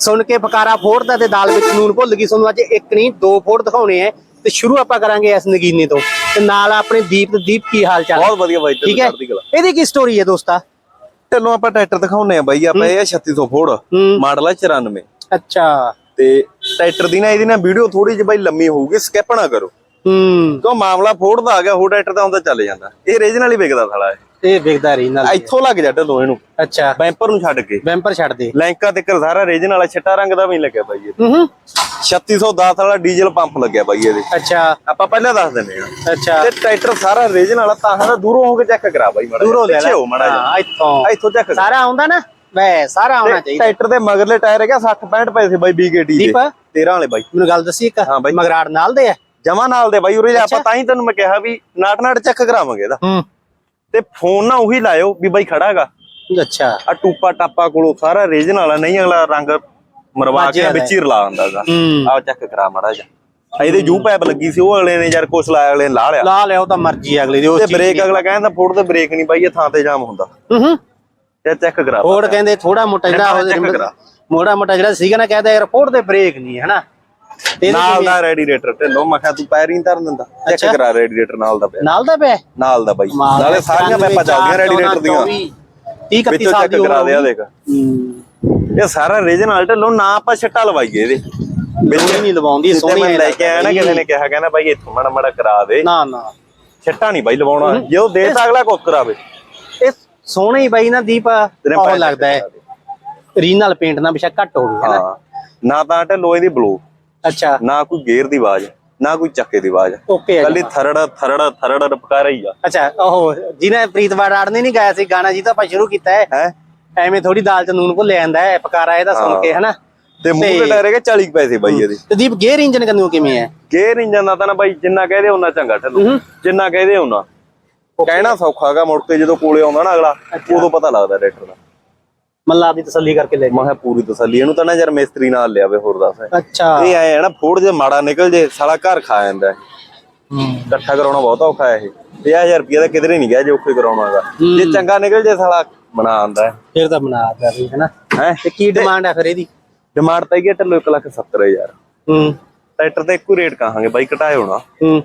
ਸੁਣ ਕੇ ਫਕਾਰਾ ਫੋੜਦਾ ਤੇ ਦਾਲ ਵਿੱਚ ਨੂਨ ਭੁੱਲ ਗਈ। ਤੁਹਾਨੂੰ ਅੱਜ ਇੱਕ ਨਹੀਂ ਦੋ ਫੋੜ ਦਿਖਾਉਣੇ ਆ ਤੇ ਸ਼ੁਰੂ ਆਪਾਂ ਕਰਾਂਗੇ ਇਸ ਨਗੀਨੇ ਤੋਂ। ਤੇ ਨਾਲ ਆਪਣੇ ਦੀਪ ਤੇ ਦੀਪ ਕੀ ਹਾਲ ਚਾਲ ਬਹੁਤ ਵਧੀਆ ਬਾਈ ਠੀਕ ਹੈ? ਇਹਦੀ ਕੀ ਸਟੋਰੀ ਹੈ ਦੋਸਤਾ? ਚਲੋ ਆਪਾਂ ਟਰੈਕਟਰ ਦਿਖਾਉਨੇ ਆ ਬਾਈ ਆਪਾਂ ਇਹ ਆ 3600 ਫੋੜ। ਮਾਡਲ ਆ 94 ਅੱਛਾ। ਤੇ ਟਰੈਕਟਰ ਦੀ ਨਾ ਇਹਦੀ ਨਾ ਵੀਡੀਓ ਥੋੜੀ ਜਿਹੀ ਬਾਈ ਲੰਮੀ ਹੋਊਗੀ ਸਕਿਪ ਨਾ ਕਰੋ। ਹੂੰ। ਕਿਉਂ ਮਾਮਲਾ ਫੋੜ ਦਾ ਆ ਗਿਆ ਹੋਰ ਟਰੈਕਟਰ ਦਾ ਹੁੰਦਾ ਚੱਲ ਜਾਂਦਾ। ਇਹ ਰੀਜਨਲ ਹੀ ਵਿਕਦਾ ਸਾਲਾ ਇਹ। ਇਹ ਵੇਖਦਾ ਰਹੀ ਨਾਲ ਇੱਥੋਂ ਲੱਗ ਜਾ ਢੱਲੋ ਇਹਨੂੰ ਅੱਛਾ। ਬੈਂਪਰ ਨੂੰ ਛੱਡ ਕੇ। ਬੈਂਪਰ ਛੱਡ ਦੇ। ਲੈਂਕਾ ਤੇ ਸਾਰਾ ਰੀਜਨਲ ਵਾਲਾ ਛਿੱਟਾ ਰੰਗ ਦਾ ਵੀ ਲੱਗਿਆ ਬਾਈ ਇਹ। ਹੂੰ ਹੂੰ। 3610 ਵਾਲਾ ਡੀਜ਼ਲ ਪੰਪ ਲੱਗਿਆ ਬਾਈ ਇਹਦੇ। ਅੱਛਾ। ਆਪਾਂ ਪਹਿਲਾਂ ਦੱਸ ਦਿੰਦੇ ਆ ਅੱਛਾ। ਤੇ ਟਰੈਕਟਰ ਸਾਰਾ ਰੀਜਨਲ ਵਾਲਾ ਤਾਂ ਸਾਰਾ ਦੂਰੋਂ ਹੋ ਕੇ ਚੈੱਕ ਕਰਾ ਬਾਈ ਮਾੜਾ ਦੂਰੋਂ ਲੈ ਹੋ ਮਾੜਾ ਹਾਂ, ਇੱਥੋਂ। ਇੱਥੋਂ ਚੈੱਕ ਸਾਰਾ ਆਉਂਦਾ ਨਾ? ਵੈ ਸਾਰਾ ਆਉਣਾ ਚਾਹੀਦਾ। ਟਰੈਕਟਰ ਦੇ ਮਗਰਲੇ ਟਾਇਰ ਹੈਗਾ 60 65 ਪੈਸੇ ਬਾਈ BKT ਦੇ। ਦੀਪ? 13 ਵਾਲੇ ਬਾਈ। ਮੈਨੂੰ ਗੱਲ ਦੱਸੀ ਇੱਕ। ਹਾਂ। ਮਗਰਾੜ ਨਾਲ ਦੇ ਆ? ਜਮਾ ਨਾਲ ਦੇ ਬਾਈ ਉਰੇ ਆਪਾਂ ਤਾਂ ਹੀ ਤੈਨੂੰ ਮੈਂ ਕਿਹਾ ਵੀ ਨਾਟ ਨਾਟ ਚੈੱਕ ਕਰਾਵਾਂਗੇ ਇਹਦਾ। ਹੂੰ। ਤੇ ਫੋਨ ਨਾ ਉਹੀ ਲਾਇਓ ਵੀ ਬਾਈ ਖੜਾਗਾ ਅੱਛਾ। ਆ ਟੂਪਾ ਟਾਪਾ ਕੋਲੋਂ ਸਾਰਾ ਰੀਜਨ ਵਾਲਾ ਨਹੀਂ ਅਗਲਾ ਰੰਗ ਮਰਵਾ ਕੇ ਵਿੱਚ ਹੀ ਰਲਾ ਦਿੰਦਾਗਾ ਆਹ ਚੈੱਕ ਕਰਾ ਮਾੜਾ ਜਾ ਇਹਦੇ ਜੂ ਪੈਪ ਲੱਗੀ ਸੀ ਉਹ ਅਗਲੇ ਨੇ ਯਾਰ ਕੁਛ ਲਾਇਆ ਅਗਲੇ ਨੇ ਲਾ ਲਿਆ। ਲਾ ਲਿਆ ਉਹ ਤਾਂ ਮਰਜ਼ੀ ਆ ਅਗਲੇ ਦੀ ਉਹ ਤੇ ਬ੍ਰੇਕ ਅਗਲਾ ਕਹਿੰਦਾ ਫੋੜ ਤੇ ਬ੍ਰੇਕ ਨਹੀਂ ਬਾਈ ਇਹ ਥਾਂ ਤੇ ਜਾਮ ਹੁੰਦਾ। ਹੂੰ ਹੂੰ। ਤੇ ਚੈੱਕ ਕਰਾ ਫੋੜ ਕਹਿੰਦੇ ਥੋੜਾ ਮੋਟਾ ਜਿਹੜਾ। ਮੋੜਾ ਮੋਟਾ ਜਿਹੜਾ ਸੀਗਾ ਨਾ ਕਹਿੰਦਾ ਯਾਰ ਫੋੜ ਦੇ ਬ੍ਰੇਕ ਨਹੀਂ ਹੈ ਨਾ ਤੇ ਨਾਲ ਦਾ ਰੈਡੀਏਟਰ ਢਿੱਲੋ ਮੈਂ ਕਿਹਾ ਤੂੰ ਪੈਰ ਹੀ ਧਰਨ ਦਿੰਦਾ। ਚੈੱਕ। ਕਰਾ ਰੈਡੀਏਟਰ ਨਾਲ ਦਾ ਪਿਆ। ਨਾਲ ਦਾ ਪਿਆ? ਨਾਲ ਦਾ ਬਾਈ। ਨਾਲੇ ਸਾਰੀਆਂ ਪੈਪਾਂ ਚੱਲਦੀਆਂ ਰੈਡੀਏਟਰ ਦੀਆਂ 30 31 ਵਿੱਚੋਂ ਸਾਲ ਦੀ ਕਰਾ ਉਮਰ ਦੇ ਆ ਦੇਖ। ਇਹ ਸਾਰਾ ਰੀਜਨਲ ਢਿੱਲੋ ਨਾ ਆਪਾਂ ਛੱਟਾ ਲਵਾਈਏ ਇਹਦੇ। ਸੋਹਣੀ ਨਹੀਂ ਲਵਾਉਂਦੀ ਸੋਹਣੀ ਮੈਂ ਲੈ ਕੇ ਆਇਆ ਨਾ ਕਿਸੇ ਨੇ ਕਿਹਾ ਕਹਿੰਦਾ ਬਾਈ ਇੱਥੋਂ ਮਾੜਾ ਮਾੜਾ ਕਰਾ ਦੇ। ਨਾ ਨਾ। ਛੱਟਾ ਨਹੀਂ ਬਾਈ ਲਵਾਉਣਾ। ਜੇ ਉਹ ਦੇ ਤਾਂ ਅਗਲਾ ਕੁੱਕ ਕਰਾਵੇ। ਇਹ ਸੋਹਣਾ ਹੀ ਬਾਈ ਨਾ ਦੀਪ ਉਹ ਲੱਗਦਾ ਹੈ। ਰੀਨਲ ਪੇਂਟ ਨਾਲ ਬਿਸ਼ਾ ਘੱਟ ਹੈ ਨਾ? ਹਾਂ। ਨਾ ਤਾਂ ਢਿੱਲੋ ਇਹਦੀ ਬਲੂ ਅੱਛਾ। ਨਾ ਕੋਈ ਗੇਅਰ ਦੀ ਆਵਾਜ਼ ਨਾ ਕੋਈ ਚੱਕੇ ਦੀ ਆਵਾਜ਼। ਓਕੇ ਕੱਲੀ ਥਰੜ ਥਰੜ ਥਰੜ ਰਪਕਾ ਹੀ ਆ। ਅੱਛਾ ਉਹ ਜਿਹਨੇ ਪ੍ਰੀਤਵਾਰ ਆੜਨੇ ਨਹੀਂ ਗਾਇਆ ਸੀ ਗਾਣਾ ਜੀ ਤਾਂ ਆਪਾਂ ਸ਼ੁਰੂ ਕੀਤਾ ਹੈ। ਹੈ? ਐਵੇਂ ਥੋੜੀ ਦਾਲ ਚ ਨੂਨ ਭੁੱਲ ਜਾਂਦਾ ਹੈ ਪਕਾਰਾ ਇਹਦਾ ਸੁਣ ਕੇ ਹਨਾ? ਤੇ ਮੂੰਹ ਤੇ ਹੈਗੇ 40 ਪੈਸੇ ਬਾਈ ਇਹਦੇ। ਤੇ ਦੀਪ ਗੇਅਰ ਇੰਜਨ ਕੰਨੂ ਕਿਵੇਂ ਹੈ? ਗੇਅਰ ਇੰਜਨ ਦਾ ਤਾਂ ਨਾ ਬਾਈ ਜਿੰਨਾ ਕਹਦੇ ਉਹਨਾਂ ਚੰਗਾ ਢਿੱਲੋ ਜਿੰਨਾ ਕਹਦੇ ਉਹਨਾਂ ਕਹਿਣਾ ਸੌਖਾਗਾ ਮੁੜ ਕੇ ਜਦੋਂ ਕੋਲੇ ਆਉਂਦਾ ਨਾ ਅਗਲਾ ਉਦੋਂ ਪਤਾ ਲੱਗਦਾ ਟਰੈਕਟਰ ਦਾ। ਮੱਲਾ ਦੀ ਤਸੱਲੀ ਕਰਕੇ ਲੈ ਮੈਂ ਕਿਹਾ ਪੂਰੀ ਤਸੱਲੀ ਇਹਨੂੰ ਤਾਂ ਨਾ ਯਾਰ ਮਿਸਤਰੀ ਨਾਲ ਲਿਆਵੇ ਹੋਰ ਦੱਸ। ਅੱਛਾ। ਇਹ ਹੈ ਨਾ ਫੋੜ ਜੇ ਮਾੜਾ ਨਿਕਲ ਜੇ ਸਾਲਾ ਘਰ ਖਾ ਜਾਂਦਾ ਹੈ। ਇਕੱਠਾ ਕਰਾਉਣਾ ਬਹੁਤ ਔਖਾ ਹੈ ਇਹ 50000 ਰੁਪਏ ਦਾ ਕਿਧਰੇ ਨਹੀਂ ਗਿਆ ਜੇ ਔਖੇ ਕਰਾਉਣਾਗਾ। ਜੇ ਚੰਗਾ ਨਿਕਲ ਜੇ ਸਾਲਾ ਬਣਾ ਆਂਦਾ ਫਿਰ ਤਾਂ ਬਣਾ ਕਰ ਰਹੀ ਹੈ ਨਾ ਹੈ? ਤੇ ਕੀ ਡਿਮਾਂਡ ਹੈ ਫਿਰ ਇਹਦੀ? ਡਿਮਾਂਡ ਤਾਂ ਇਹ ਢੱਲੋ 170000 ਹੂੰ। ਟਰੈਕਟਰ ਤੇ ਇੱਕੋ ਰੇਟ ਕਹਾਂਗੇ ਬਾਈ ਘਟਾਏ ਹੋਣਾ ਹੂੰ।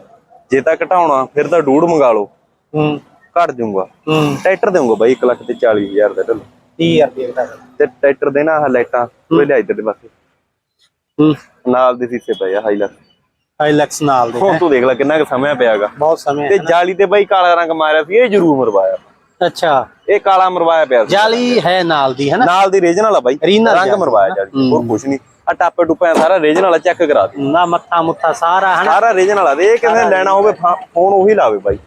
ਜੇ ਤਾਂ ਘਟਾਉਣਾ ਫਿਰ ਤਾਂ ਡੂੜ ਮੰਗਾ ਲਓ। ਹੂੰ। ਘਟ ਜਾਊਗਾ। ਹੂੰ। ਟਰੈਕਟਰ ਦੇਊਗਾ ਬਾਈ 1 ਲੱਖ ਤੇ 40000 ਦਾ ਢੱਲੋ। 30000 ਰੁਪਏ ਦਾ ਤੇ ਟਰੈਕਟਰ ਦੇ ਨਾ ਆਹ ਲਾਈਟਾਂ ਉਹ ਲਿਆ ਇੱਧਰ ਦੇ ਪਾਸੇ ਹੂੰ। ਨਾਲ ਦੇ ਸੀਸੇ ਪਏ ਆ ਹਾਈਲਰ ਹਾਈਲੈਕਸ ਨਾਲ ਦੇ ਹੁਣ ਤੂੰ ਦੇਖ ਲੈ ਕਿੰਨਾ ਕੁ ਸਮਾਂ ਪਿਆਗਾ। ਬਹੁਤ ਸਮੇਂ ਤੇ ਜਾਲੀ ਤੇ ਬਾਈ ਕਾਲਾ ਰੰਗ ਮਾਰਿਆ ਸੀ ਇਹ ਜ਼ਰੂਰ ਮਰਵਾਇਆ। ਅੱਛਾ। ਇਹ ਕਾਲਾ ਮਰਵਾਇਆ ਪਿਆ ਸੀ। ਜਾਲੀ ਹੈ ਨਾਲ ਦੀ ਹੈ ਨਾ? ਨਾਲ ਦੀ ਰੀਜਨਲ ਆ ਬਾਈ। ਰੰਗ ਮਰਵਾਇਆ ਜਾਲੀ। ਹੋਰ ਕੁਝ ਨਹੀਂ। ਆ ਟਾਪੇ ਟੁਪੇ ਸਾਰਾ ਰੀਜਨਲ ਆ ਚੈੱਕ ਕਰਾ ਦੇ। ਨਾ ਮੱਥਾ ਮੁੱਥਾ ਸਾਰਾ ਹੈ ਨਾ? ਸਾਰਾ ਰੀਜਨਲ ਆ। ਇਹ ਕਿਸੇ ਨੇ ਲੈਣਾ ਹੋਵੇ ਫੋਨ ਉਹੀ ਲਾਵੇ ਬਾਈ।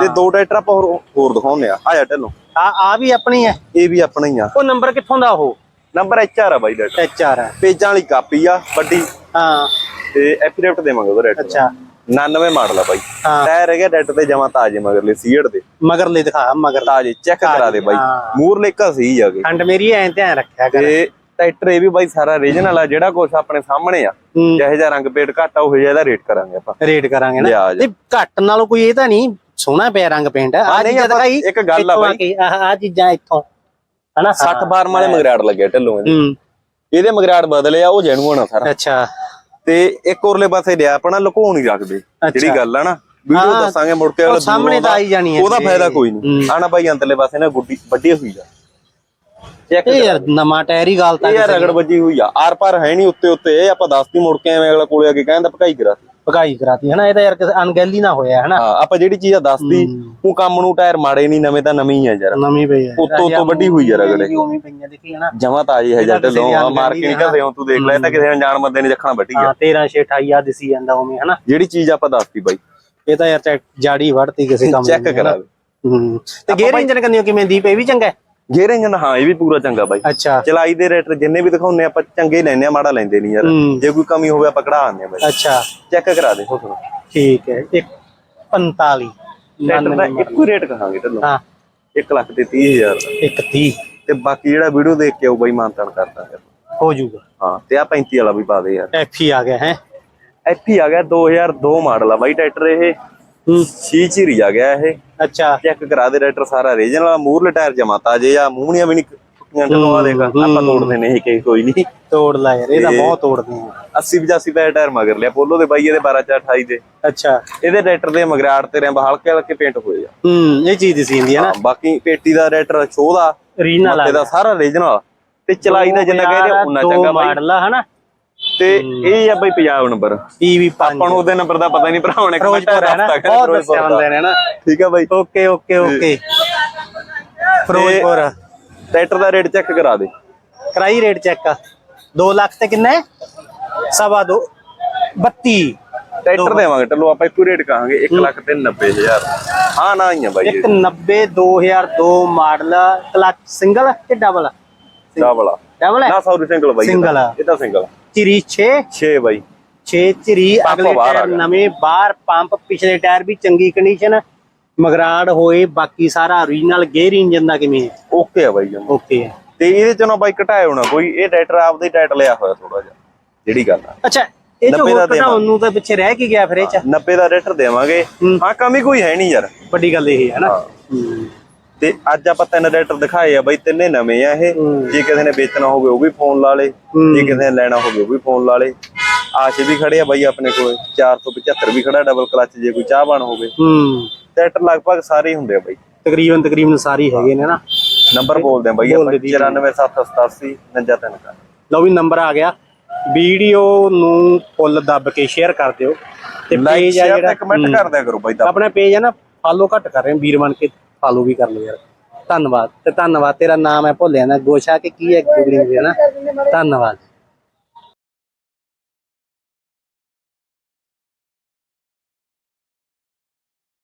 ਤੇ ਦੋ ਟਰੈਕਟਰ ਆਪਾਂ ਹੋਰ ਹੋਰ ਦਿਖਾਉਂਦੇ ਆ। ਆ ਜਾ ਢੱਲੋ। ਆ ਆ ਵੀ ਆਪਣੀ ਹੈ? ਇਹ ਵੀ ਆਪਣਾ ਹੀ ਆ। ਉਹ ਨੰਬਰ ਕਿੱਥੋਂ ਦਾ ਉਹ? ਨੰਬਰ ਐਚਆਰ ਆ ਬਾਈ ਡਾਟਾ ਐਚ ਆਰ ਹੈ ਪੇਜਾਂ ਵਾਲੀ ਕਾਪੀ ਆ ਵੱਡੀ। ਹਾਂ। ਤੇ ਐਫੀਡੇਵਿਟ ਦੇਵਾਂਗੇ ਉਹਦਾ ਰੇਟ ਅੱਛਾ। 99 ਮਾਡਲ ਆ ਬਾਈ। ਹਾਂ। ਟਾਇਰ ਹੈਗੇ ਡੈਟ ਤੇ ਜਮਾ ਤਾਜੇ ਮਗਰਲੇ ਸੀਟ ਦੇ। ਮਗਰ ਲੈ ਦਿਖਾ ਮਗਰ ਤਾਜੇ ਚੈੱਕ ਕਰਾ ਦੇ ਬਾਈ। ਹਾਂ। ਮੂਰ ਲੇਕਾ ਸੀ ਜਾਗੇ ਖੰਡ ਮੇਰੀ ਐਂ ਧਿਆਨ ਰੱਖਿਆ ਕਰ। ਤੇ ਟਰੈਕਟਰ ਇਹ ਵੀ ਬਾਈ ਸਾਰਾ ਰੀਜਨਲ ਆ ਜਿਹੜਾ ਕੁਝ ਆਪਣੇ ਸਾਹਮਣੇ ਆ। ਹੂੰ। ਜਿਹੇ ਜਿਹਾ ਰੰਗ ਪੇਟ ਘੱਟ ਆ ਉਹ ਜਿਹਾ ਇਹਦਾ ਰੇਟ ਕਰਾਂਗੇ ਆਪਾਂ। ਰੇਟ ਕਰਾਂਗੇ ਨਾ। ਲਿਆ ਜਾ। ਤੇ ਘੱਟ ਨਾਲੋਂ ਕੋਈ ਇਹ ਤਾਂ ਨਹੀਂ ਸੋਹਣਾ ਪਿਆ ਰੰਗ ਪੇਂਟ ਆ ਨਹੀਂ, ਆਪਾਂ- ਦਿਖਾਈ ਇੱਕ ਗੱਲ ਆ ਆਹ ਆ ਚੀਜ਼ਾਂ ਇੱਥੋਂ। ਹਨਾ? 60 ਬਾਰ ਵਾਲੇ ਮਗਰਾੜ ਲੱਗਿਆ ਢੱਲੋਂ ਇਹਦੇ। ਇਹਦੇ ਮਗਰਾੜ ਬਦਲੇ ਆ ਉਹ ਜੈਨੂਅਨ ਆ ਸਾਰਾ। ਅੱਛਾ। ਤੇ ਇੱਕ ਉਰਲੇ ਪਾਸੇ ਲਿਆ ਆਪਣਾ ਲੁਕੋ ਨਹੀਂ ਰੱਖਦੇ। ਜਿਹੜੀ ਗੱਲ ਆ ਨਾ ਵੀਡੀਓ ਦੱਸਾਂਗੇ ਮੁੜ ਕੇ ਸਾਹਮਣੇ ਤਾਂ ਆਈ ਜਾਣੀ ਹੈ ਉਹਦਾ। ਫਾਇਦਾ ਕੋਈ ਨਹੀਂ। ਆਣਾ ਬਾਈ ਅੰਤਲੇ ਪਾਸੇ ਨਾ ਗੁੱਡੀ ਵੱਡੀ ਹੋਈ ਆ। ਚੈੱਕ ਇਹ ਯਾਰ ਨਵਾਂ ਟਾਇਰ ਹੀ ਗੱਲ ਤਾਂ ਇਹ ਯਾਰ ਰਗੜ ਵੱਜੀ ਹੋਈ ਆ। ਆਰ ਪਾਰ ਹੈ ਨਹੀਂ ਉੱਤੇ ਉੱਤੇ ਆਪਾਂ ਦੱਸਤੀ ਮੁੜ ਕੇ ਐਵੇਂ ਅਗਲਾ ਕੋਲੇ ਆ ਕੇ ਕਹਿੰਦਾ ਭਕਾਈ ਕਰਾ। ਭਗਾਈ ਕਰਾਤੀ ਹਨਾ? ਇਹ ਤਾਂ ਯਾਰ ਕਿਸੇ ਅਣਗਹਿਲੀ ਨਾ ਹੋਇਆ ਹਨਾ? ਹਾਂ ਆਪਾਂ ਜਿਹੜੀ ਚੀਜ਼ ਆ ਦੱਸਦੀ ਉਹ ਕੰਮ ਨੂੰ ਟਾਇਰ ਮਾੜੇ ਨਹੀਂ ਨਵੇਂ ਤਾਂ ਨਵੇਂ ਹੀ ਆ ਯਾਰ। ਨਵੀਂ ਪਈ ਹੈ ਉੱਤੋਂ ਉੱਤੋਂ ਵੱਡੀ ਹੋਈ ਆ ਰਗੜੇ ਉਵੇਂ ਪਈਆਂ ਦੇਖੀ ਹਨਾ? ਜਮਾ ਤਾਜੀ ਹੈ ਜੱਟ ਲੋ ਦੀ ਆ ਮਾਰ ਕੇ ਨਹੀਂ ਕਹਦੇ ਹੋ ਤੂੰ ਦੇਖ ਲੈ ਇਹ ਤਾਂ ਕਿਸੇ ਅਣਜਾਣ ਬੰਦੇ ਨੇ ਰੱਖਣਾ ਵੱਡੀ ਆ। ਹਾਂ 13 6 28 ਆ ਦਿਸੀ ਜਾਂਦਾ ਉਵੇਂ ਹਨਾ? ਜਿਹੜੀ ਚੀਜ਼ ਆਪਾਂ ਦੱਸਤੀ ਬਾਈ। ਇਹ ਤਾਂ ਯਾਰ ਜਾੜੀ ਵੜਤੀ ਕਿਸੇ ਕੰਮ ਚੈੱਕ ਦੀ। ਕਰਾ ਦੇ। ਹੂੰ। ਤੇ ਗੇਅਰ ਇੰਜਨ ਕੰਨਿਓ ਕਿਵੇਂ ਦੀਪ ਇਹ ਵੀ ਚੰਗਾ ਹੈ ਗੇਅਰ ਇੰਜਨ ਹਾਂ ਇਹ ਵੀ ਪੂਰਾ ਚੰਗਾ ਬਾਈ। ਅੱਛਾ। ਚਲਾਈ ਦੇ ਰੇਟਰ ਜਿੰਨੇ ਵੀ ਦਿਖਾਉਂਦੇ ਆਪਾਂ ਚੰਗੇ ਹੀ ਲੈਨੇ ਆ ਮਾੜਾ ਲੈਂਦੇ ਨਹੀਂ ਯਾਰ। ਜੇ ਕੋਈ ਕਮੀ ਹੋਵੇ ਆਪਾਂ ਕਢਾ ਆਉਂਦੇ ਆ ਬਾਈ। ਅੱਛਾ। ਚੈੱਕ ਕਰਾ ਦੇ। ਤੁਹਾਨੂੰ ਠੀਕ ਹੈ ਇੱਕ 45 ਟਰੈਕਟਰ ਦਾ ਇੱਕੋ ਰੇਟ ਕਹਾਂਗੇ ਤੁਹਾਨੂੰ ਹਾਂ। 1 ਲੱਖ ਤੇ 30000 ਦਾ ਇੱਕ 30 ਤੇ ਬਾਕੀ ਜਿਹੜਾ ਵੀਡੀਓ ਦੇਖ ਕੇ ਆਊ ਬਾਈ ਮਾਨਤਾਨ ਕਰਦਾ ਫਿਰ। ਹੋ ਜਾਊਗਾ। ਹਾਂ ਤੇ ਆ 35 ਵਾਲਾ ਵੀ ਪਾ ਦੇ ਯਾਰ। ਐਫ ਆ ਗਿਆ ਹੈ। ਇੱਥੇ ਆ ਗਿਆ 2002 ਮਾਡਲ ਆ ਬਾਈ ਟਰੈਕਟਰ ਇਹ। ਛੀ ਚੀਰੀ ਆ ਗਿਆ ਇਹ। ਅੱਛਾ। ਚੈੱਕ ਕਰਾ ਦੇ ਟਰੈਕਟਰ ਸਾਰਾ ਰੀਜਨਲ ਆ ਮੂਰਲੇ ਟਾਇਰ ਜਮਾ ਤਾਜੇ ਆ ਮੂਹਣੀਆਂ ਵੀ ਨਹੀਂ ਬਾਕੀਆਂ ਢਲੋਆ ਦੇਖ ਆਪਾਂ ਤੋੜਦੇ ਨਹੀਂ ਕਿ ਕੋਈ ਨਹੀਂ ਤੋੜ ਲਾ ਯਾਰ ਇਹ ਤਾਂ ਇਹ- ਬਹੁਤ ਤੋੜਦੇ ਆ 80 85 ਪੈਸੇ ਟਾਇਰ ਮਗਰ ਲਿਆ ਪੋਲੋ ਦੇ ਬਾਈ ਇਹਦੇ 12 4 28 ਦੇ। ਅੱਛਾ। ਇਹਦੇ ਟਰੈਕਟਰ ਦੇ ਮਗਰਾੜ ਤੇ ਰੈਂਬ ਹਲਕੇ ਹਲਕੇ ਪੇਂਟ ਹੋਏ ਆ। ਹੂੰ ਇਹ ਚੀਜ਼ ਦੀ ਹੁੰਦੀ ਹੈ ਨਾ। ਬਾਕੀ ਪੇਟੀ ਦਾ ਟਰੈਕਟਰ ਸ਼ੋਅ ਦਾ ਰੀਜਨਲ ਆ ਦਾ ਸਾਰਾ ਰੀਜਨਲ ਤੇ ਚਲਾਈ ਦਾ ਜਿੰਨਾ ਕਹਿੰਦੇ ਉਹਨਾਂ ਚੰਗਾ ਬਾਈ। ਮਾਡਲ ਆ ਹਨਾ? ਤੇ ਇਹ ਆ ਬਾਈ ਪੰਜਾਬ ਨੰਬਰ ਟੀਵੀ 5 ਆਪਾਂ ਨੂੰ ਉਹਦੇ ਨੰਬਰ ਦਾ ਪਤਾ ਨਹੀਂ ਭਰਾ ਹੁਣ ਇੱਕ ਮਿੰਟ ਨਾ ਦੱਸਦਾ ਬਹੁਤ ਦੱਸਿਆ ਦਾ। ਹੁੰਦੇ ਨੇ ਨਾ। ਠੀਕ ਆ ਬਾਈ। Okay okay okay. Firozpur. Tractor ਦਾ ਰੇਟ ਚੈੱਕ ਕਰਾ ਦੇ। ਕਰਾਈ ਰੇਟ ਚੈੱਕ 2 ਲੱਖ ਤੇ ਕਿੰਨਾ? ਸਵਾ ਦੋ। 32 ਟਰੈਕਟਰ ਦੇਵਾਂਗੇ ਟੱਲੋ ਆਪਾਂ ਇੱਕੋ ਰੇਟ ਕਹਾਂਗੇ 1 ਲੱਖ ਤੇ 90000 ਹਾਂ ਨਾ ਹੀ ਆ ਬਾਈ ਇੱਕ 90 2002 ਮਾਡਲ ਕਲਚ ਸਿੰਗਲ ਤੇ ਡਬਲ ਡਬਲ ਹੈ। ਨਾ ਸੌਰੀ ਸਿੰਗਲ ਬਾਈ ਆ। ਇਹ ਤਾਂ ਸਿੰਗਲ ਚਿਰੀ 6 6 ਬਾਈ। 6 ਚਿਰੀ ਪੰਪ ਅਗਲੇ ਟਾਇਰ। ਨਵੇਂ ਬਾਹਰ ਪੰਪ ਪਿਛਲੇ ਟਾਇਰ ਵੀ ਚੰਗੀ ਕੰਡੀਸ਼ਨ ਮਗਰਾੜ ਹੋਏ ਬਾਕੀ ਸਾਰਾ ਓਰੀਜਨਲ ਗੇਅਰ ਇੰਜਨ ਦਾ ਕਿਵੇਂ ਓਕੇ ਆ ਬਾਈ ਜਮਾਂ। ਓਕੇ ਹੈ ਤੇ ਇਹਦੇ ਚ ਨਾ ਬਾਈ ਘਟਾਏ ਹੋਣਾ ਕੋਈ ਇਹ ਟਰੈਕਟਰ ਆਪਦਾ ਹੀ ਟਾਈਟ ਲਿਆ ਹੋਇਆ ਥੋੜਾ ਜਿਹਾ ਜਿਹੜੀ ਗੱਲ ਆ। ਅੱਛਾ ਇਹ ਜੋ 90 ਦਾ ਹੋਰ ਘਟਾਉਣ ਨੂੰ ਤਾਂ ਪਿੱਛੇ ਰਹਿ ਕੇ ਗਿਆ ਫਿਰ ਇਹ ਚ? 90 ਦਾ ਰੇਟਰ ਦੇਵਾਂਗੇ। ਹੂੰ। ਕਮੀ ਕੋਈ ਹੈ ਨਹੀਂ ਯਾਰ। ਵੱਡੀ ਗੱਲ ਇਹ ਹੈ ਨਾ। ਤੇ ਅੱਜ ਆਪਾਂ ਤਿੰਨ ਰੇਟਰ ਦਿਖਾਏ ਆ ਬਾਈ ਤਿੰਨੇ ਨਵੇਂ ਆ ਇਹ। ਹੂੰ। ਜੇ ਕਿਸੇ ਨੇ ਵੇਚਣਾ ਹੋਵੇ ਉਹ ਵੀ ਫੋਨ ਲਾ ਲੇ। ਹੂੰ। ਜੇ ਕਿਸੇ ਨੇ ਲੈਣਾ ਹੋਵੇ ਉਹ ਵੀ ਫੋਨ ਲਾ ਲੇ। ਆਸ਼ੇ ਵੀ ਖੜੇ ਆ ਬਾਈ ਆਪਣੇ ਕੋਲ 475 ਵੀ ਖੜਾ ਡਬਲ ਕਲਚ ਜੇ ਕੋਈ ਚਾਹਵਾਨ ਹੋਵੇ। ਹੂੰ। ਟਰੈਕਟਰ ਲਗਭਗ ਸਾਰੇ ਹੀ ਹੁੰਦੇ ਆ ਬਾਈ। ਤਕਰੀਬਨ ਤਕਰੀਬਨ ਸਾਰੀ ਹੈਗੇ ਨੇ ਨਾ। ਨੰਬਰ ਬੋਲਦੇ ਆ ਬਾਈ ਆਪਾਂ। ਦੇ ਦੀ। 94787 993 ਲਓ ਵੀ ਨੰਬਰ ਆ ਗਿਆ। ਵੀਡੀਓ ਨੂੰ ਫੁੱਲ ਦੱਬ ਕੇ ਸ਼ੇਅਰ ਕਰ ਦਿਓ। ਤੇ ਪੇਜ ਆ ਜਿਹੜਾ ਕਮੈਂਟ ਕਰ ਦਿਆ ਕਰੋ ਬਾਈ ਆਪਣਾ ਪੇਜ ਹੈ ਨਾ ਫਾਲੋ ਘੱਟ ਕਰ ਰਹੇ ਹਾਂ, ਵੀਰ ਬਣ ਕੇ। ਫਾਲੋ ਵੀ ਕਰ ਲਓ ਯਾਰ। ਧੰਨਵਾਦ। ਤੇ ਧੰਨਵਾਦ, ਤੇਰਾ ਨਾਮ ਹੈ ਭੁੱਲਿਆ ਨਾ ਗੋਸ਼ਾ ਕਿ ਕੀ ਹੈ, ਗੁਗਲੀ ਹੈ ਨਾ। ਧੰਨਵਾਦ।